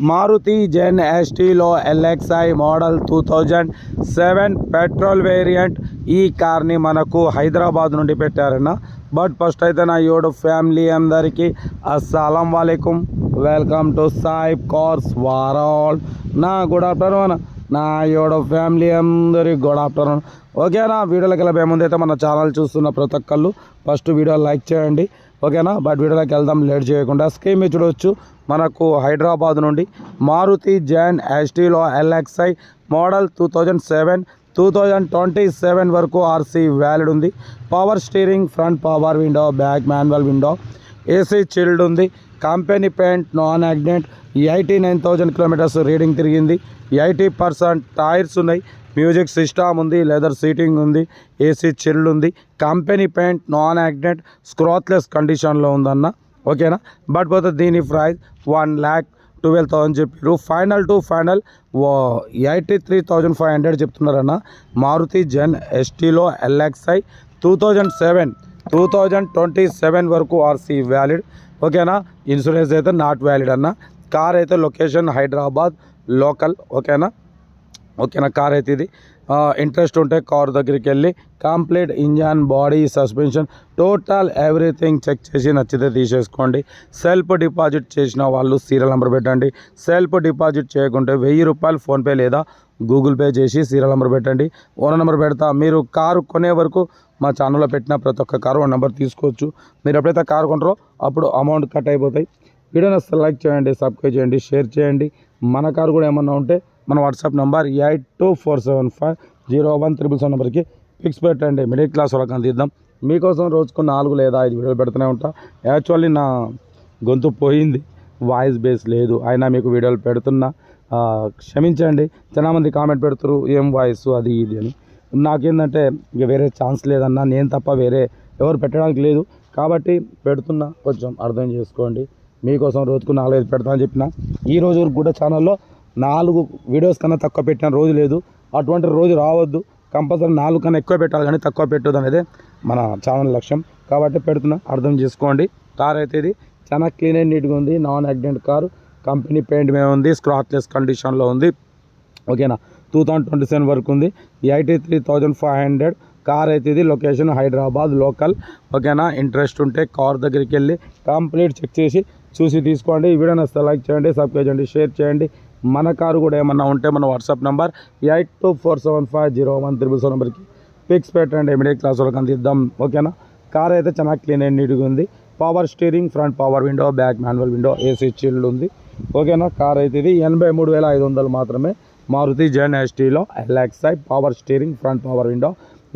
మారుతి జెన్ ఎస్టీలో LXI model two thousand seven petrol variant ఈ కార్ని మనకు హైదరాబాద్ నుండి పెట్టారన్న. బట్ ఫస్ట్ అయితే నా యోడు ఫ్యామిలీ అందరికీ అస్సలం వాలేకుమ్ వెల్కమ్ టు సాయిబ్ కార్స్ వారాల్. నా గుడ్ ఆఫ్టర్నూన్. నా యోడో ఫ్యామిలీ అందరికి గుడ్ ఆఫ్టర్నూన్ ఓకేనా వీడియోలోకి వెళ్ళే ముందు అయితే మన ఛానల్ చూస్తున్న ప్రతి ఒక్కళ్ళు ఫస్ట్ వీడియో లైక్ చేయండి. ఓకేనా బట్ వీడియోలోకి వెళ్దాం లేట్ చేయకుండా. స్కీమ్ మీద చూడవచ్చు మనకు హైదరాబాద్ నుండి Maruti Zen ఎస్టీలో LXI model two thousand seven two thousand twenty seven వరకు ఆర్సీ వ్యాలిడ్ ఉంది. Power steering front power window back manual window AC chilled ఉంది. Company paint non accident. Eighty nine thousand kilometres reading తిరిగింది. Eighty percent tyres ఉన్నాయి. Music system ఉంది. Leather seating ఉంది. AC chilled ఉంది. Company paint non accident. Scratchless కండిషన్లో ఉందన్న. ఓకేనా? But పోతే దీని price one lakh twelve thousand చెప్పారు. Final to final eighty three thousand five hundred చెప్తున్నారన్న. Maruti gen ఎస్టీలో LXI two thousand seven. Two thousand twenty seven వరకు RC valid. ఓకేనా? Insurance అయితే not valid అన్న. కార్ అయితే లొకేషన్ హైదరాబాద్ లోకల్. ఓకేనా? ఓకేనా? కార్ అయితే ఇది. ఇంట్రెస్ట్ ఉంటే కార్ దగ్గరికి వెళ్ళి complete engine body suspension total everything check చేసి నచ్చితే తీసేసుకోండి. సెల్ఫ్ డిపాజిట్ చేసిన వాళ్ళు సీరియల్ నెంబర్ పెట్టండి. సెల్ఫ్ డిపాజిట్ చేయకుంటే వెయ్యి రూపాయలు ఫోన్పే లేదా గూగుల్ పే చేసి సీరియల్ నెంబర్ పెట్టండి. ఓనర్ నెంబర్ పెడతా. మీరు కారు కొనే వరకు మా ఛానల్లో పెట్టిన ప్రతి ఒక్క కారు ఓన్ నెంబర్ తీసుకోవచ్చు. మీరు ఎప్పుడైతే కారు కొంటారో అప్పుడు అమౌంట్ కట్ అయిపోతాయి. వీడియోని అసలు లైక్ చేయండి సబ్స్క్రైబ్ చేయండి షేర్ చేయండి. మన కారు కూడా ఏమన్నా ఉంటే మన WhatsApp number eight two four seven five zero one triple seven నెంబర్కి ఫిక్స్ పెట్టండి. మిడిల్ క్లాస్ వాళ్ళకి అందిద్దాం మీకోసం రోజుకు నాలుగు లేదా ఐదు వీడియోలు పెడుతూనే ఉంటా. యాక్చువల్లీ నా గొంతు పోయింది. వాయిస్ బేస్ లేదు. అయినా మీకు వీడియోలు పెడుతున్నా. క్షమించండి. క్షమించండి చాలామంది కామెంట్ పెడుతున్నారు ఏం వాయిస్? అది ఇది అని. నాకేంటంటే ఇక వేరే ఛాన్స్ లేదన్నా నేను తప్ప వేరే ఎవరు పెట్టడానికి లేదు. కాబట్టి పెడుతున్నా. కొంచెం అర్థం చేసుకోండి. మీకోసం రోజుకు నాలుగైదు పెడతా అని చెప్పిన. ఈ రోజు కూడా ఛానల్లో నాలుగు వీడియోస్ కన్నా తక్కువ పెట్టిన రోజు లేదు. అటువంటి రోజు రావద్దు. కంపల్సరీ నాలుగు కన్నా ఎక్కువ పెట్టాలి కానీ తక్కువ పెట్టదు అనేది మన ఛానల్ లక్ష్యం. కాబట్టి పెడుతున్నా అర్థం చేసుకోండి. కార్ అయితే ఇది చాలా క్లీన్ అండ్ నీట్గా ఉంది. Non accident car company paint మీద ఉంది స్క్రాచ్లెస్ కండిషన్లో ఉంది. ఓకేనా టూ థౌజండ్ ట్వంటీ సెవెన్ వరకు ఉంది. Eighty three thousand five hundred car అయితే ఇది లొకేషన్ హైదరాబాద్ లోకల్ ఓకేనా ఇంట్రెస్ట్ ఉంటే కార్ దగ్గరికి వెళ్ళి కంప్లీట్ చెక్ చేసి చూసి తీసుకోండి. ఈ వీడియో నచ్చితే లైక్ చేయండి సబ్స్క్రైబ్ చేయండి షేర్ చేయండి. మన కారు కూడా ఏమన్నా ఉంటే మన WhatsApp number eight two four seven five zero one triple seven నెంబర్కి పిక్స్ పెట్టండి. మిడిల్ క్లాస్ వాళ్ళకి అందిద్దాం ఓకేనా? కార్ అయితే చాలా క్లీన్ అండ్ నీట్గా ఉంది. Power steering front power window back manual window AC chilled ఉంది. ఓకేనా? కార్ అయితే ఇది ఎనభై మూడు వేల ఐదు వందలు మాత్రమే మారుతి జెన్ ఎస్టీలో LXI power steering front power window.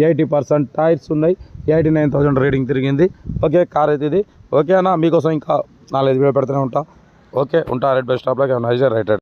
Eighty percent tyres ఉన్నాయి. ఎయిటీ నైన్ థౌసండ్ రీడింగ్ తిరిగింది. ఓకే కార్ అయితే ఇది. ఓకేనా? మీకోసం ఇంకా నాలుగైదు వీడియో పెడుతూనే ఉంటా. ఓకే ఉంటా రెడ్ బస్ స్టాప్లోకి. ఏమైనా రైట్